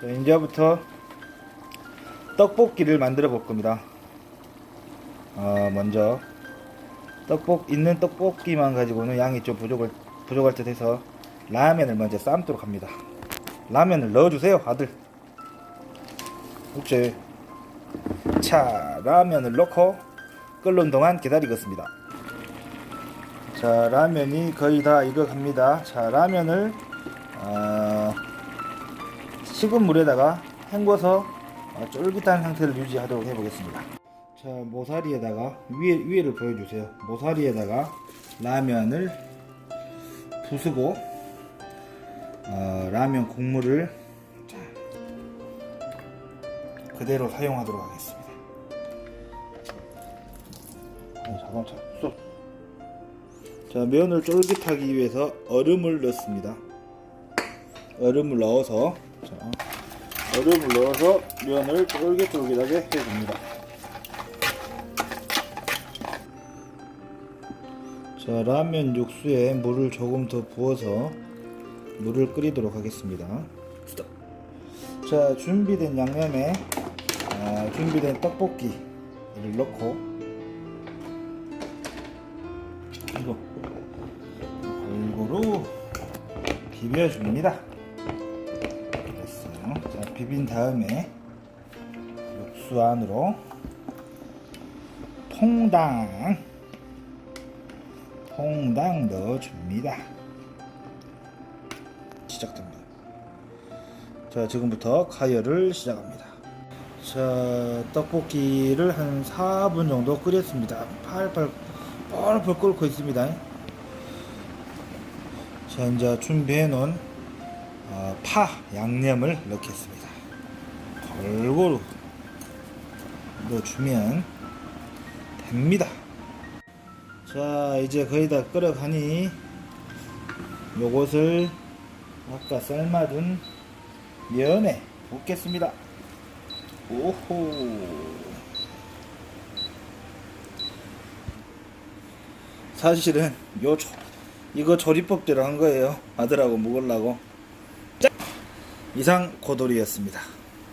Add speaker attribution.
Speaker 1: 자, 이제부터 떡볶이를 만들어 볼 겁니다. 어, 먼저 떡볶 있는 떡볶이만 가지고는 양이 좀 부족할 부족할 듯 해서 라면을 먼저 삶도록 합니다. 라면을 넣어주세요, 아들. 국제. 자, 라면을 넣고 끓는 동안 기다리겠습니다. 자, 라면이 거의 다 익어갑니다. 자, 라면을 어, 식은 물에다가 헹궈서 어, 쫄깃한 상태를 유지하도록 해보겠습니다. 자, 모사리에다가 위에 위에를 보여주세요. 모사리에다가 라면을 부수고 어, 라면 국물을 자, 그대로 사용하도록 하겠습니다. 어, 잠깐 자, 쏙. 자, 면을 쫄깃하기 위해서 얼음을 넣습니다. 얼음을 넣어서 자, 얼음을 넣어서 면을 쫄깃쫄깃하게 해줍니다. 자, 라면 육수에 물을 조금 더 부어서 물을 끓이도록 하겠습니다. 자, 준비된 양념에 아, 준비된 떡볶이를 넣고 이거 골고루 비벼줍니다. 비빈 다음에 육수 안으로 퐁당 퐁당 넣어줍니다. 시작됩니다. 자, 지금부터 가열을 시작합니다. 자, 떡볶이를 한 4분 정도 끓였습니다. 팔팔, 펄펄 끓고 있습니다. 자, 이제 준비해 놓은 어, 파 양념을 넣겠습니다. 골고루 넣어주면 됩니다. 자, 이제 거의 다 끓어가니 요것을 아까 삶아둔 면에 붓겠습니다. 오호. 사실은 요 조, 이거 조리법대로 한 거예요. 아들하고 먹으려고. 짠! 이상 고돌이였습니다.